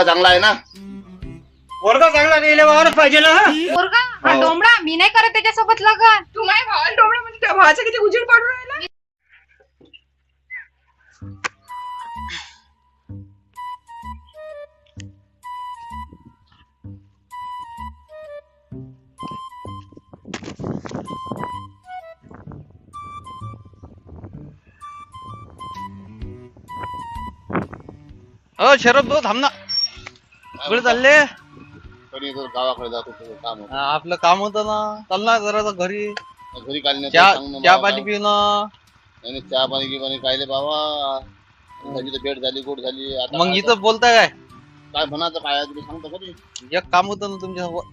पोरगा चांगला आहे ना? पोरगा चांगला गेल्यावरच पाहिजे ना हा? पोरगा? हा हो. डोमडा मी नाही करत त्याच्यासोबत लग्न. तू माझ्या भावाला डोळा म्हणजे त्या भावाचा किती उजेड पाडून राहिला? हो शरद भाऊ थांब ना. कुठे चालले? तरी गावाकडे जातो काम होतं. हा, आपलं काम होतं ना. चाल ना जरा आता घरी. घरी काढले चहा चहा पाणी नाही चहा पाणी की पाणी कायले बाबा तर भेट झाली गोड झाली. आता मग काय इथं बोलताय काय? काय म्हणायचं काय आहे तुला सांगतो कधी? एक काम होतं ना तुमच्यासोबत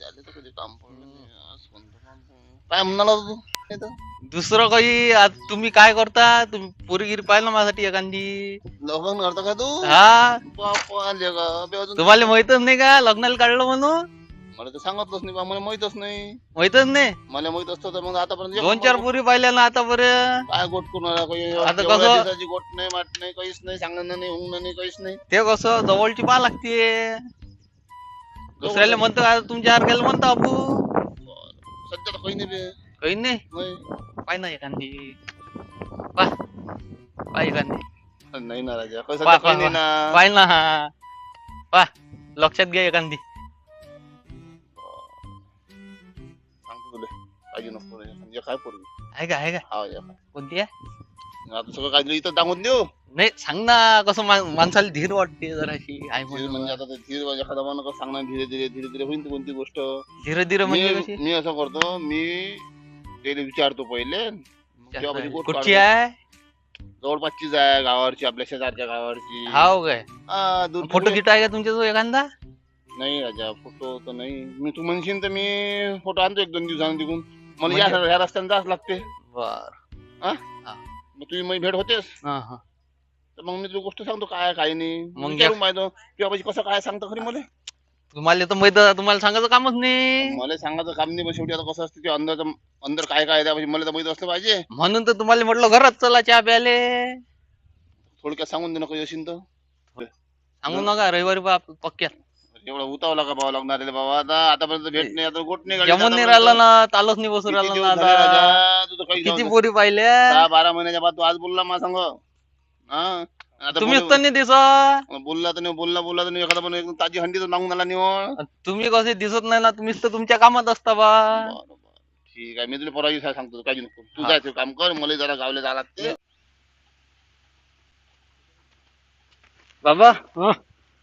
झाले तर कधी काम पडलं नाही. आज कोणतं काम पडलं? काय म्हणाला तू? नाही तर. दुसरं काही आज तुम्ही काय करता? तुम्ही पोरीगिरी पाहिलं माझ्यासाठी एखादी? लग्न करतो का तू? हा. बापा लेका, बे अजून तुम्हाला माहितच नाही का? लग्नाला काढलं म्हणून? मला तर सांगितलंच नाही बा मला माहितच नाही. माहितच नाही? मला माहीत असतं तर मग आतापर्यंत एक दोन चार पोरी पाहिल्या ना आतापर्यंत? काय गोट कोणाला काही आता एवढ्या कसं- दिवसाची गोट नाही माट नाही काहीच नाही सांगणं नाही हुंगणं नाही काहीच नाही. ते कसं? जवळची पा लागते. दुसऱ्याला म्हणतो का तुमच्या सारख्याला म्हणतो आपू सध्या तर काही नाही बे. काही नाही? नाही. पाय ना एखादी पाय पाय एखादी नाही ना राजा. काही पा- पा- नाही ना? पाय ना पाय लक्षात घ्या एखादी सांगतो तुला. काळजी नको रे. म्हणजे काय पोरगी आहे का आहे का? हा या. काय. कोणती आहे? आता सगळं काय इथं दाखवून देऊ. नाही सांग ना कसं मा- माणसाला धीर वाटते जराशी आहे धीर म्हणजे म्हणून आता ते धीर म्हणजे एखादा माणूस कसं सांगणार धीरे धीरे धीरे धीरे होईल ती कोणती गोष्ट. धीरे धीरे म्हणजे मी कशी? मी असं करतो मी त्याला विचारतो पहिले. तेव्हा म्हणजे गोट कुठची काढतो. आहे? जवळपासचीच आहे गावावरची आपल्या शेजारच्या गावावरची. हाव काय? हा, दूर फोटो? गिटो आहे का तुमच्या जो एखादा? नाही राजा फोटो तर नाही. मी तू म्हणशील तर मी फोटो आणतो एक दोन दिवसांनी तिकून मला म्हणजे- या ह्या रस्त्याने जाच लागते. बर. मग तुम्ही माझी भेट होतेस? हा हा. तर मग मी तुला गोष्ट सांगतो काय काय नाही. मग किंवा म्हणजे कसं काय सांगतो खरी मला? तुम्हाला तर माहीत तुम्हाला सांगायचं कामच नाही. मला सांगायचं काम नाही पण शेवटी आता कसं असतं ते अंदर अंदर काय काय आहे त्या मला तर माहीत असलं पाहिजे. म्हणून तर तुम्हाला म्हटलं घरात चला चहा प्याले थोडक्यात सांगून दे ना काही असेल तर. सांगू नका रविवारी बा पक्क्यात. एवढा उतावला का बाबा लागणार रे बाबा आता आतापर्यंत भेट नाही आता गोट नाही. जमून नाही राहिलं ना तालच नाही बसून राहिलं ना आता. किती पोरी पाहिल्या? बारा महिन्याच्या बाद तू आज बोलला मला सांग. हा? आता बोल- तर नाही दिसत. बोलला तर नाही बोलला बोलला तर नाही एखादा पण एकदम ताजी हंडी तर मागून आला निवड तुम्ही कसे दिसत नाही ना तुम्हीच तर तुमच्या कामात असता बा. बरं, बरं. ठीक आहे मी तुला परवा दिवसा सांगतो काही नको. तू हा. जायचं काम कर मला जरा गावले जायला लागते. बाबा हा,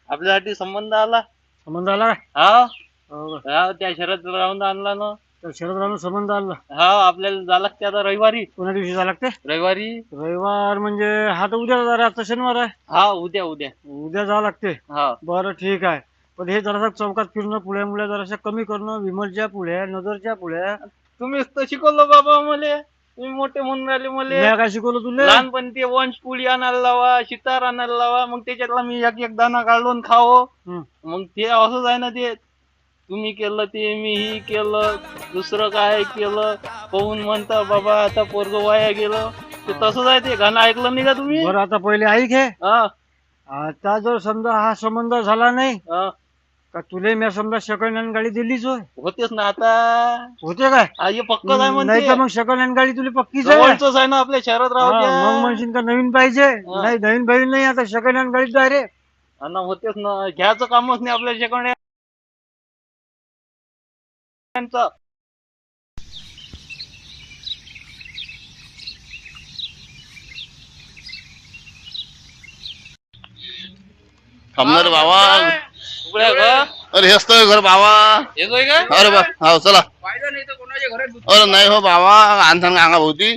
आपल्यासाठी संबंध आला. संबंध आला काय? हा? हो का? हा, त्या शरद राहून आणला ना. तर शरद राणू संबंध आला. हा आपल्याला जा लागते आता रविवारी. कोण्या दिवशी जावं लागते रविवारी. रविवार म्हणजे हा तर उद्या जाणार आता शनिवार आहे. हा उद्या उद्या. उद्या जावं लागते. हा. बरं ठीक आहे. पण हे जरासं चौकात फिरणं पुढ्या मुल्या जरासं कमी करणं विमलच्या पुढ्या नजरच्या पुढ्या तुम्हीच तर शिकवलं बाबा मले. तुम्ही मोठे म्हणून राहिले मले. मी काय शिकवलं तुला? लहानपणी ते वंश पुळी आणायला लावा शितार आणायला लावा मग त्याच्यातला मी एक एक दाना काढून खावं. हं. मग ते असंच आहे ना ते. तुम्ही केलं ते मीही केलं दुसरं काय केलं? पाहून म्हणता बाबा आता पोरग वाया गेलं. ते तसंच आहे ते. गाणं ऐकलं नाही का तुम्ही? बरं आता पहिले ऐक हे. हा. आता जर समजा हा संबंध झाला नाही हा. का तुले मी समजा सेकंड हँड गाडी दिलीच होय? होतेच ना आता. होते काय? हा, हे पक्कच आहे नाही तर म्हणते मग सेकंड हँड गाडी तुला पक्कीच आहे. जवळच आहे ना आपल्या शहरात हा, मग राहू म्हणशील का नवीन पाहिजे? नाही नवीन पाहिजे नाही आता सेकंड हँड गाडी डायरेक्ट होतेच ना. घ्यायचं कामच नाही आपल्या शेकडे थांबणार बाबा. उघड्या का अरे हे असतं घर बाबा. येतोय का? अरे बा हो चला. नाही तर कोणाच्या घरात दूध अरे नाही हो बाबा. आणसान अंगा भोवती.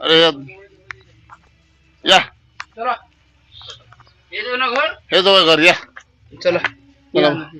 अरे या. चला. येतो ना घर? हे जवळ घर या. चला कोणाचा नाही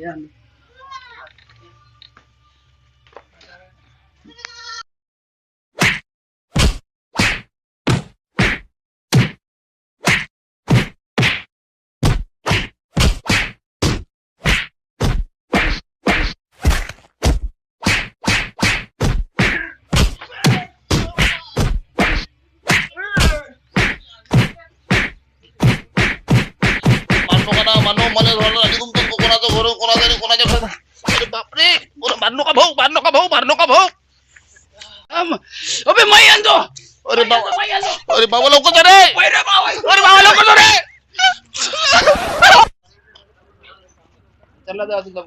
कोणाच्या घरात अरे बापरे मार नका भाऊ मार नका भाऊ मार नका भाऊ अबे मै आणतो अरे बाबा अरे बाबा लवकर जा रे अरे बाबा लवकर जा रे चला जा तुझा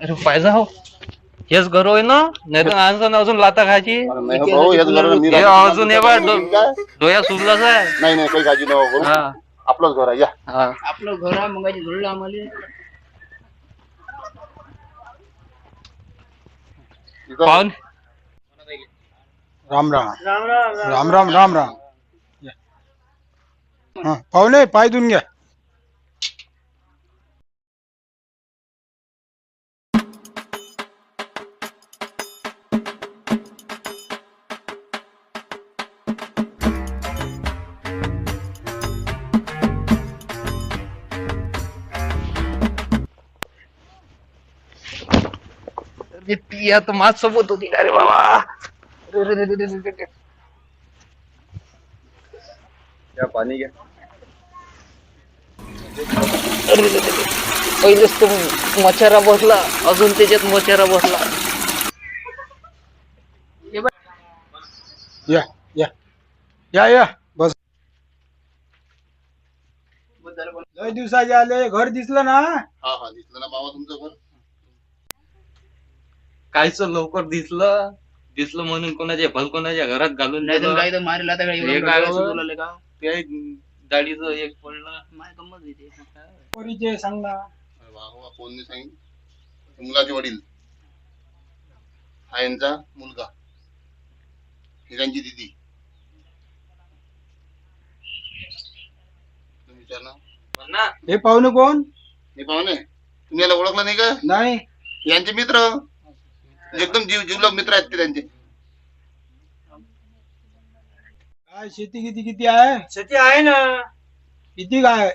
अरे पाहिजे हो हेच घर होय ना नाही तर माणसानं अजून लाता खायची भाऊ मी हे. अजून हे काय? डोया सुजलाच आहे नाही नाही काही काळजी नको हा आपलंच घर आहे या हा आपलं घर आहे मंगाची धुळलं आम्हाला कौन? राम राम। राम राम राम राम राम पाहुणे पाय राम घ्या। ती आता माझ सोबत होती अरे बाबा. अरे, अरे, अरे, अरे, अरे, अरे. या पाणी घ्या. पहिलेच तो मचारा बसला अजून त्याच्यात मचारा बसला. या या. या या. बस. लय दिवसाचे आले घर दिसलं ना. हा हा दिसलं ना बाबा तुमचं घर कायच लवकर दिसलं दिसलं म्हणून कोणाच्या भल कोणाच्या घरात घालून नाही तर दिलं. काय तर मारेल आता काय हे एवढं काय डोळं बरं? सुजवलं का? ते दाढीचं एक पडलं. माय गंमत येते परिचय सांग ना. अरे वा वा कोण नाही सांगितलं मुलाचे वडील. हा यांचा मुलगा. ही त्यांची दिदी. तुम्ही विचार ना. ना हे पाहुणे कोण? हे पाहुणे. तुम्ही याला ओळखलं नाही का? नाही. यांचे मित्र. एकदम जीव जीवलग मित्र आहेत ते त्यांचे. काय शेती किती किती आहे? शेती आहे ना. किती काय?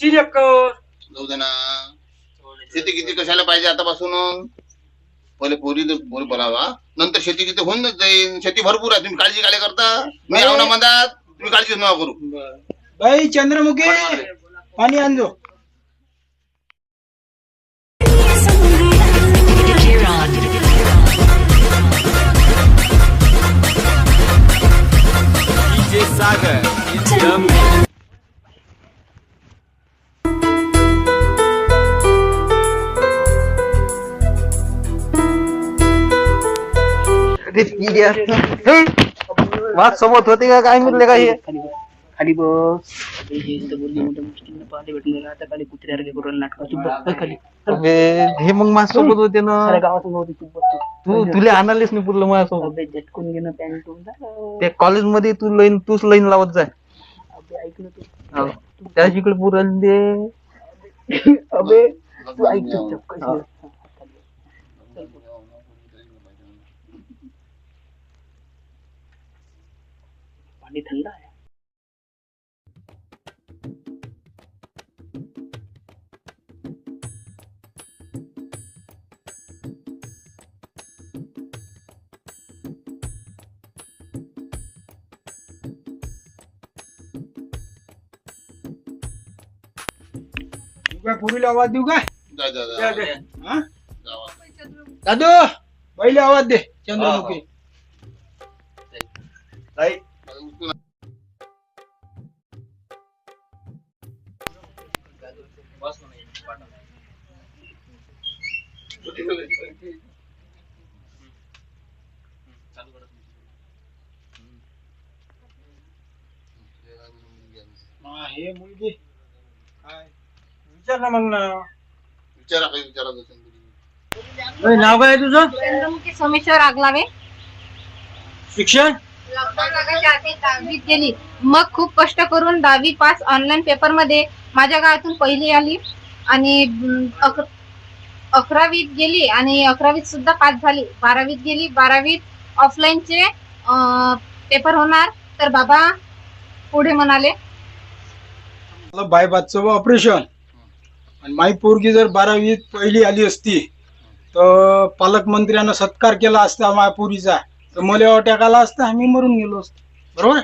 तीन एकर. जाऊ दे ना. शेती किती कशाला पाहिजे आतापासून? पहिले पोरी पोरी बोलावा. नंतर शेती किती होऊन जाईल शेती भरपूर आहे. तुम्ही काळजी काय करता? मी आव ना म्हणतात तुम्ही काळजी नका करू. बाई चंद्रमुखी पाणी आणजो. Sagar in the mix. Risky दिया. वाच समोर होते का काय मिळले का खाली बस. हे भेटून आता खाली कुत्र्यासारखे करून नाटक खाली. अबे, हे मग माझ सोबत होते ना. साऱ्या गावात नव्हती चुप बस तू. तुला आणालेच नाही पुरलं माझ्यासोबत. अबे झटकून घेणं पॅन्ट ते. कॉलेजमध्ये तू लाईन तूच लाईन लावत जाय. अबे ऐक ना तू. हो. त्या जिकडे पुरल दे. अबे तू ऐक चुपचाप कशी आहे. पाणी थंड आहे. पुरीला आवाज देऊ काय? जा जा जा हा? जावा. दादू पहिले आवाज दे चंद्रमुखी उचलू नका. हा, हे मुलगी. विचार ना मग ना. विचारा काही असेल नाव काय आहे तुझं? चंद्रमुखी सोमेश्वर आगलावे. शिक्षण? आधी दहावीत गेली. मग खूप कष्ट करून दहावी पास ऑनलाईन पेपरमध्ये माझ्या गावातून पहिली आली आणि अं, अक- अकरावीत गेली आणि अकरावीत सुद्धा पास झाली. बारावीत गेली. बारावीत ऑफलाईनचे पेपर होणार. तर बाबा पुढे म्हणाले. मला बायपासचं ऑपरेशन आणि माई पोरगी जर बारावीत पहिली आली असती तर पालकमंत्र्यानं सत्कार केला असता माझ्या पोरीचा. तर मला अटॅक आला असता आम्ही मरून गेलो असतो. बरोबर?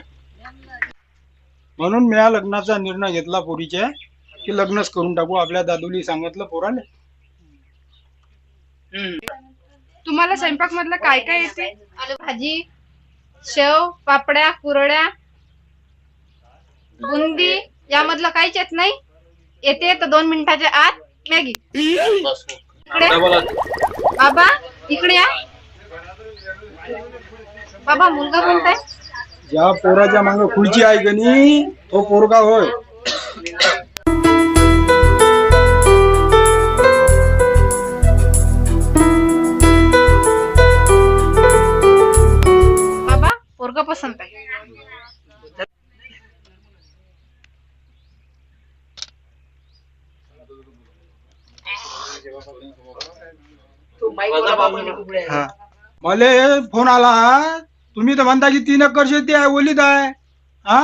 म्हणून मी या लग्नाचा निर्णय घेतला पोरीच्या की लग्नच करून टाकू. आपल्या दादूली सांगितलं पोराने तुम्हाला स्वयंपाक मधलं काय काय येते? भाजी शेव पापड्या कुरड्या बुंदी यामधलं काहीच येत नाही? येते तर दोन मिनिटाच्या आत मॅगी. बस इकडे बाबा इकडे या. बाबा मुलगा कोणता आहे? ज्या पोराच्या मागे खुर्ची आहे गणी तो पोरगा होय. मले फोन आला तुम्ही तर म्हणता की तीन एकर शेती आहे ओलीत आहे. हा?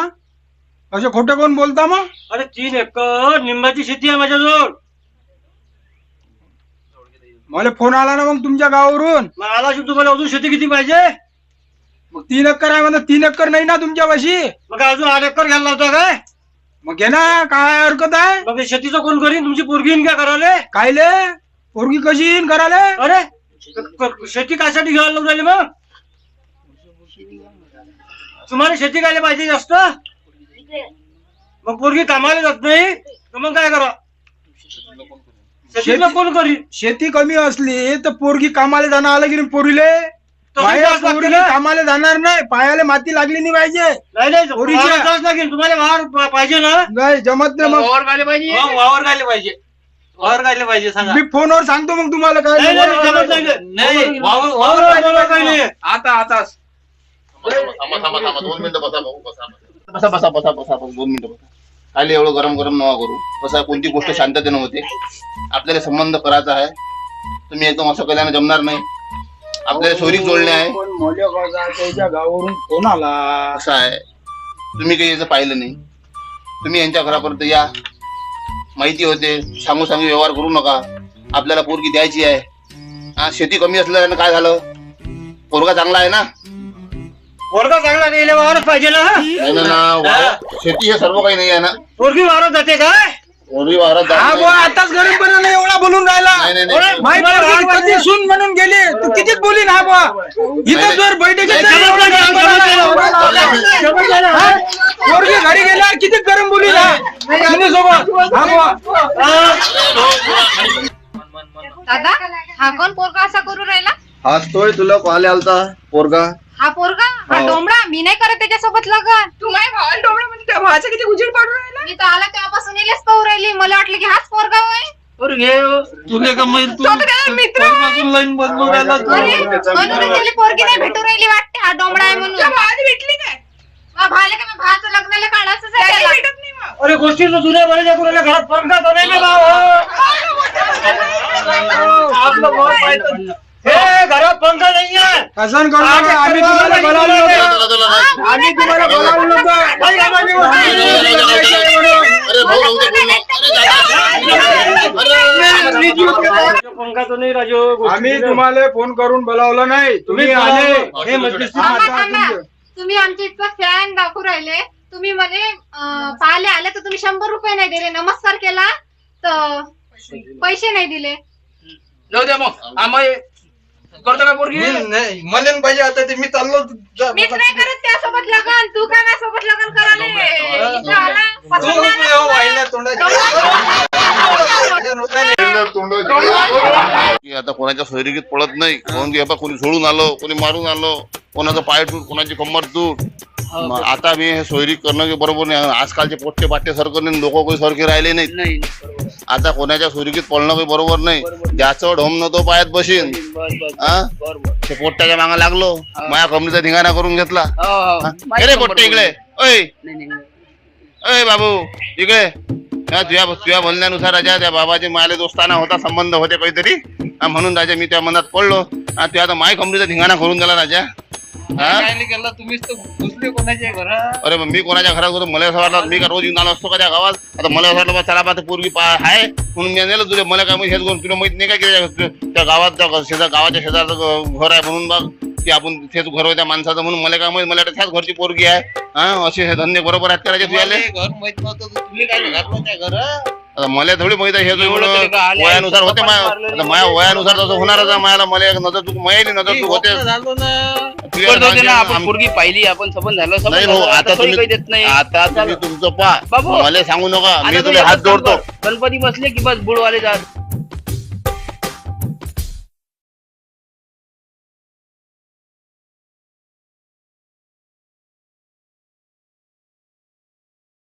असे खोटे कोण बोलता मग? अरे तीन एकर निंबाची शेती आहे माझ्याजवळ. मला फोन आला ना मग तुमच्या गावावरून. मग आला शिव तुम्हाला अजून शेती किती पाहिजे? मग तीन एकर आहे म्हणा तीन एकर नाही ना तुमच्या पाशी मग अजून आठ एकर घ्यायला लावता काय? मग घे ना काय हरकत आहे? मग हे शेतीचं कोण करीन? तुमची पोरगी येईन काय करायला कायले? पोरगी कशी येईन कराले अरे क- क- शेती कायसाठी घ्यायला लावून राहिली मग? तुम्हाला शेती काय पाहिजे जास्त? मग पोरगी कामाला जात नाही तर मग काय करा? शेतीला कोण करी? शेती कमी असली तर पोरगी कामाला जाणं आलं की नाही पोरीले. बाया पोरगी. कामाला जाणार नाही. पायाला माती लागली नाही पाहिजे. नाही नाही पोरीच्या- वावरात जावंच लागेल. तुम्हाला वावर पा- पाहिजे ना? नाही जमत नाही मग. वावर गायले पाहिजे. वावर गायले पाहिजे. वावर गायले पाहिजे सांगा. मी फोनवर सांगतो मग तुम्हाला काय नाही, नाही, जमत नाही. नाही वावर वावर काय नाही. आता आता. थांबा थांबा थांबा दोन मिनिटं बसा भाऊ बसा बसा. बसा बसा बसा बसा दोन मिनिटं बसा. खाली एवढं गरम गरम नवा करू. बसा कोणती गोष्ट शांततेनं होते. आपल्याला संबंध करायचा आहे. तुम्ही एकदम असं केल्यानं जमणार नाही. आपल्याला सोयरीक जोडणे आहे. पण मौल्य त्याच्या गावावरून फोन आला. असं आहे. तुम्ही काही याचं पाहिलं नाही. तुम्ही यांच्या घरापर्यंत या. माहिती होते. सांगू सांगू व्यवहार करू नका. आपल्याला पोरगी द्यायची आहे. हा शेती कमी असल्यानं काय झालं? पोरगा चांगला आहे ना? पोरगा चांगला गेले वावरच पाहिजे ना नाही ना, ना वावर- शेती हे सर्व काही नाही आहे ना? पोरगी वावरत जाते काय? पोरगी वावरात जात हा नाही. बुवा आताच गरीबपणाने एवढा बोलून नाही नाही नाही. माहिती पोरगी कधी सून म्हणून गेली? तू कितीच बोलीन हा बुवा? इथं जर बैठकीत नाही, नाही, हा? पोरगी घरी गेल्यावर किती गरम सोबत. हा बुवा. दादा हा कोण पोरगा असा करू राहिला? आज तोय तुला कॉल आलता पोरगा. हा पोरगा? हा हो. डोमडा मी नाही करत त्याच्यासोबत लग्न. तू माझ्या भावाला डोळा म्हणजे त्या भावाचा किती उजेड पाडून राहिला? मी तर आला तेव्हापासून पाहू राहिली. मला वाटलं की हाच पोरगा होय. बरं घे तुले का माहीत तू तो तर त्याचा मित्र आहे. पहिल्यापासून लाईन बदलून राहिला तू अरे म्हणून त्याला पोरगी नाही भेटू राहिली वाटते हा डोमडा आहे म्हणून भावाला भेटली काय मग भाले का मग भावाचं लग्नाला काढायचंच आहे त्याला त्याला. भेटत नाही मग अरे गोष्टी जुन्या बऱ्याच्या कुणाला घरात फरका तो नाही ना भाव आपलं भाव पाहिजे हे घरात पंखा नाहीये कसं करू नका आम्ही तुम्हाला बोलावलं नव्हतं चला. आम्ही तुम्हाला बोलावलं नव्हतं काही कामाची गोष्ट नाही. अरे भाऊ. अरे दादा. पंखा तो नाही राजू आम्ही. तुम्हाला फोन करून बोलावलं नाही. तुम्ही आले हे. तुमचं- तुम्ही आमच्या इतकं फॅन दाखवू राहिले. तुम्ही मला अं, पाहायला आले तर तुम्ही शंभर रुपये नाही दिले. नमस्कार केला तर पैसे नाही दिले. जाऊ द्या मग. आम्ही करतो का पोरगी? नाही मला पाहिजे आता ते. मी चाललो जा- मीच नाही करत त्यासोबत लग्न. तू काय माझ्यासोबत लग्न करायला इथं आला, तू पसंत की आता कोणाच्या सोयरीकीत पडत नाही. कोण की कोणी सोडून आलो कोणी मारून आलो कोणाचं पाय तूट कोणाची कंबर तूट. मग आता मी हे सोयरी करणं की बरोबर नाही. आजकालचे पोट्टे पाट्टे नाही लोक काही सारखे राहिले नाहीत. आता कोणाच्या सोयरीकीत पडणं काही बरोबर नाही. ज्याचं ढोम न तो पायात बशीन. बस बस हा बरोबर. ते पोट्ट्याच्या मागा लागलो. माया कमलीचा धिंगाणा करून घेतला. हो हो. हा? पोट्टे इकडे. ओय बाबू. इकडे. हा, तुझ्या तुझ्या बोलण्यानुसार राजा त्या बाबाचे मायले दोस्ताना होता संबंध होते काहीतरी. म्हणून राजा मी त्या मनात पडलो. हा, तू आता माय कमरीचा धिंगाणा करून दिला राजा. काय केलं तुम्हीच कोणाच्या घरात अरे मी कोणाच्या घरात होतो? मला असं वाटलं मी का रोज येऊन आलो असतो का त्या गावात? आता मला असं वाटलं चला बा ते पोरगी पा आहे. म्हणून मी नेलं तुला मला काय माहिती तुला माहीत नाही का की त्या- गावात गावाच्या शेजारचं घर आहे म्हणून बघ की आपण तेच घर होत्या माणसाचं म्हणून मला काय माहीत मला वाटलं त्याच घरची पोरगी आहे हा असे हे धंदे बरोबर आहेत करायचे तुझ्याले मला घर माहीत नव्हतं तर तुम्ही काय घातलं त्या घरात आता मला थोडी माहीत आहे हे जो एवढं तरी का आले? वयानुसार होते बापाने मा- मारलं आता नाही. माझ्या वयानुसार तसं होणारच आहे मला मला एक नजर चूक माहिती नजर चूक होते झालो ना Clear करत होते ना आपण आम- पोरगी पाहिली आपण सबंध झालं सबंध नाही भाऊ झालं. आता काही तुम्ही देत नाही आता तुम्ही तुमचं पा बाबू. मला सांगू नका आता मी तुम्ही तुला हात जोडतो. गणपती बसले की बस बुडवाले जात